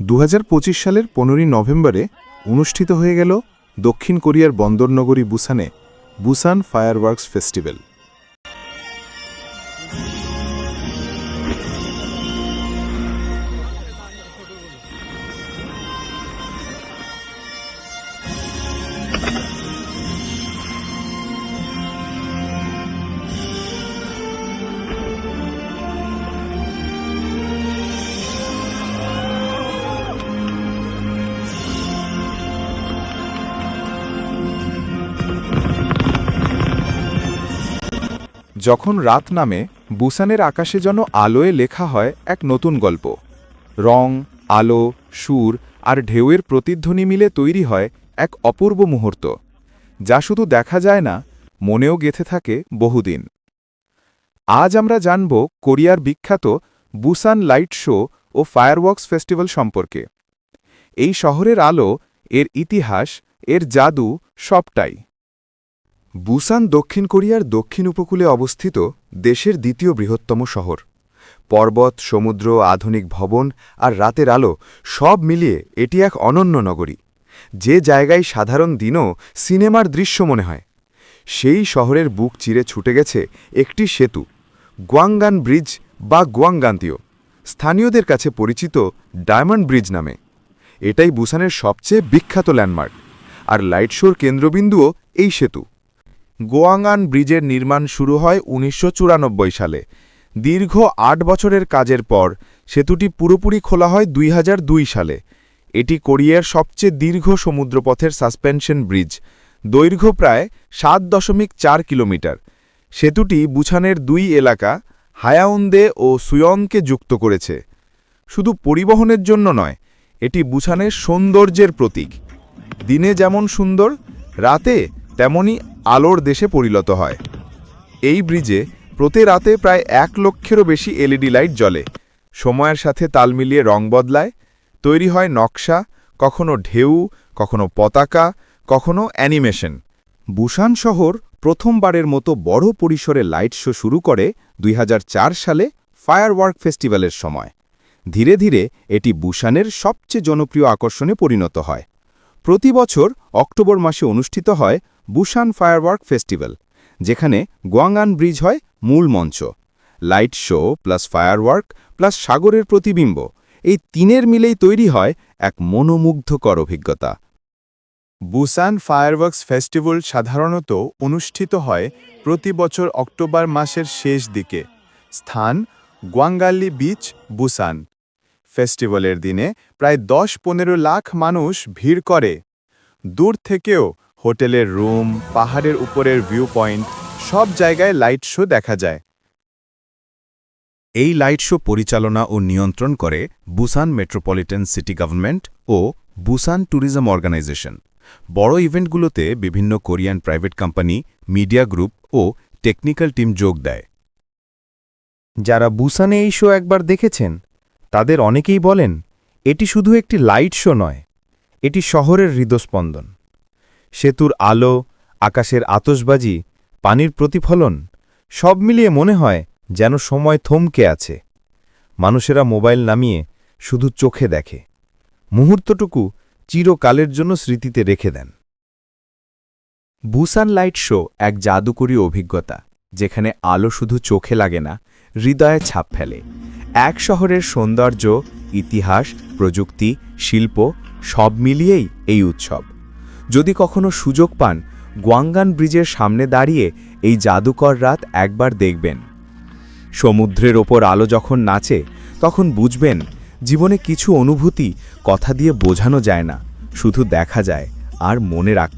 দু হাজার পঁচিশ সালের পনেরোই নভেম্বরে অনুষ্ঠিত হয়ে গেল দক্ষিণ কোরিয়ার বন্দরনগরী বুসানে বুসান ফায়ারওয়ার্কস ফেস্টিভ্যাল। যখন রাত নামে, বুসানের আকাশে যেন আলোয় লেখা হয় এক নতুন গল্প। রং, আলো, সুর আর ঢেউয়ের প্রতিধ্বনি মিলে তৈরি হয় এক অপূর্ব মুহূর্ত, যা শুধু দেখা যায় না, মনেও গেথে থাকে বহুদিন। আজ আমরা জানব কোরিয়ার বিখ্যাত বুসান লাইট শো ও ফায়ারওয়ার্কস ফেস্টিভ্যাল সম্পর্কে। এই শহরের আলো, এর ইতিহাস, এর জাদু সবটাই। বুসান দক্ষিণ কোরিয়ার দক্ষিণ উপকূলে অবস্থিত দেশের দ্বিতীয় বৃহত্তম শহর। পর্বত, সমুদ্র, আধুনিক ভবন আর রাতের আলো সব মিলিয়ে এটি এক অনন্য নগরী। যে জায়গায় সাধারণ দিনও সিনেমার দৃশ্য মনে হয়। সেই শহরের বুক চিরে ছুটে গেছে একটি সেতু, গুয়াঙ্গান ব্রিজ বা গুয়াঙ্গান্তীয়। স্থানীয়দের কাছে পরিচিত ডায়মন্ড ব্রিজ নামে। এটাই বুসানের সবচেয়ে বিখ্যাত ল্যান্ডমার্ক। আর লাইট শোর কেন্দ্রবিন্দুও এই সেতু। গোয়াঙ্গান ব্রিজের নির্মাণ শুরু হয় উনিশশো চুরানব্বই সালে। দীর্ঘ আট বছরের কাজের পর সেতুটি পুরোপুরি খোলা হয় দুই হাজার দুই সালে। এটি কোরিয়ার সবচেয়ে দীর্ঘ সমুদ্রপথের সাসপেনশন ব্রিজ, দৈর্ঘ্য প্রায় সাত দশমিক চার কিলোমিটার। সেতুটি বুছানের দুই এলাকা, হায়াউন্দে ও সুয়নকে যুক্ত করেছে। শুধু পরিবহনের জন্য নয়, এটি বুছানের সৌন্দর্যের প্রতীক। দিনে যেমন সুন্দর, রাতে তেমনি আলোর দেশে পরিণত হয়। এই ব্রিজে প্রতি রাতে প্রায় এক লক্ষেরও বেশি এলইডি লাইট জ্বলে। সময়ের সাথে তাল মিলিয়ে রং বদলায়। তৈরি হয় নকশা, কখনো ঢেউ, কখনো পতাকা, কখনো অ্যানিমেশন। বুসান শহর প্রথমবারের মতো বড় পরিসরে লাইট শো শুরু করে দুই হাজার চার সালে ফায়ারওয়ার্ক ফেস্টিভ্যালের সময়। ধীরে ধীরে এটি বুসানের সবচেয়ে জনপ্রিয় আকর্ষণে পরিণত হয়। প্রতি বছর অক্টোবর মাসে অনুষ্ঠিত হয় বুসান ফায়ারওয়ার্ক ফেস্টিভ্যাল, যেখানে গোয়াঙ্গান ব্রিজ হয় মূল মঞ্চ। Light show plus firework plus সাগরের প্রতিবিম্ব, এই তিনের মিলেই তৈরি হয় এক মনোমুগ্ধকর অভিজ্ঞতা। বুসান ফায়ারওয়ার্কস ফেস্টিভ্যাল সাধারণত অনুষ্ঠিত হয় প্রতি বছর অক্টোবর মাসের শেষ দিকে। স্থান গোয়াঙ্গাল্লি বিচ বুসান ফেস্টিভ্যালের দিনে প্রায় দশ পনেরো লাখ মানুষ ভিড় করে। দূর থেকেও হোটেলের রুম, পাহাড়ের উপরের ভিউ পয়েন্ট সব জায়গায় লাইট শো দেখা যায়। এই লাইট শো পরিচালনা ও নিয়ন্ত্রণ করে বুসান মেট্রোপলিটন সিটি গভর্নমেন্ট ও বুসান ট্যুরিজম অর্গানাইজেশন। বড় ইভেন্টগুলোতে বিভিন্ন Korean private company, media group ও টেকনিক্যাল টিম যোগ দেয়। যারা বুসানে এই শো একবার দেখেছেন তাদের অনেকেই বলেন, এটি শুধু একটি লাইট শো নয়, এটি শহরের হৃদস্পন্দন। সেতুর আলো, আকাশের আতসবাজি পানির প্রতিফলন, সব মিলিয়ে মনে হয় যেন সময় থমকে আছে। মানুষেরা মোবাইল নামিয়ে শুধু চোখে দেখে। মুহূর্তটুকু চিরকালের জন্য স্মৃতিতে রেখে দেন। বুসান লাইট শো এক জাদুকরী অভিজ্ঞতা, যেখানে আলো শুধু চোখে লাগে না হৃদয়ে ছাপ ফেলে। এক শহরের সৌন্দর্য, ইতিহাস, প্রযুক্তি, শিল্প, সব মিলিয়েই এই উৎসব। যদি কখনো সুযোগ পান, গোয়াঙ্গান ব্রিজের সামনে দাঁড়িয়ে এই জাদুকর রাত একবার দেখবেন। সমুদ্রের ওপর আলো যখন নাচে, তখন বুঝবেন, জীবনে কিছু অনুভূতি কথা দিয়ে বোঝানো যায় না, শুধু দেখা যায় আর মনে রাখ